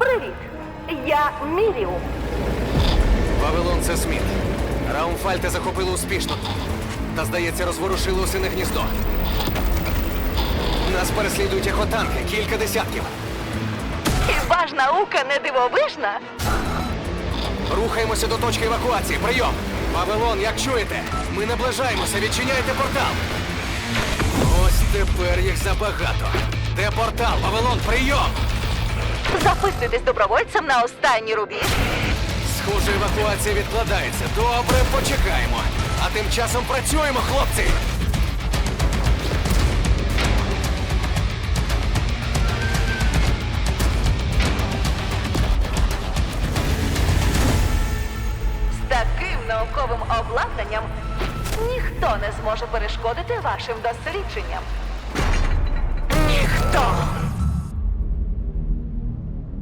Привіт! Я Міріум. Вавилон це Сміт. Раумфальте захопили успішно. Та, здається, розворушили усине гніздо. Нас переслідують ехотанки, кілька десятків. Хіба ж наука не дивовижна? Рухаємося до точки евакуації. Прийом! Вавилон, як чуєте? Ми наближаємося, відчиняйте портал. Ось тепер їх забагато. Де портал? Вавилон, прийом! Записуйтесь добровольцем на останній рубіж. Схоже, евакуація відкладається. Добре, почекаємо. А тим часом працюємо, хлопці! З таким науковим обладнанням ніхто не зможе перешкодити вашим дослідженням.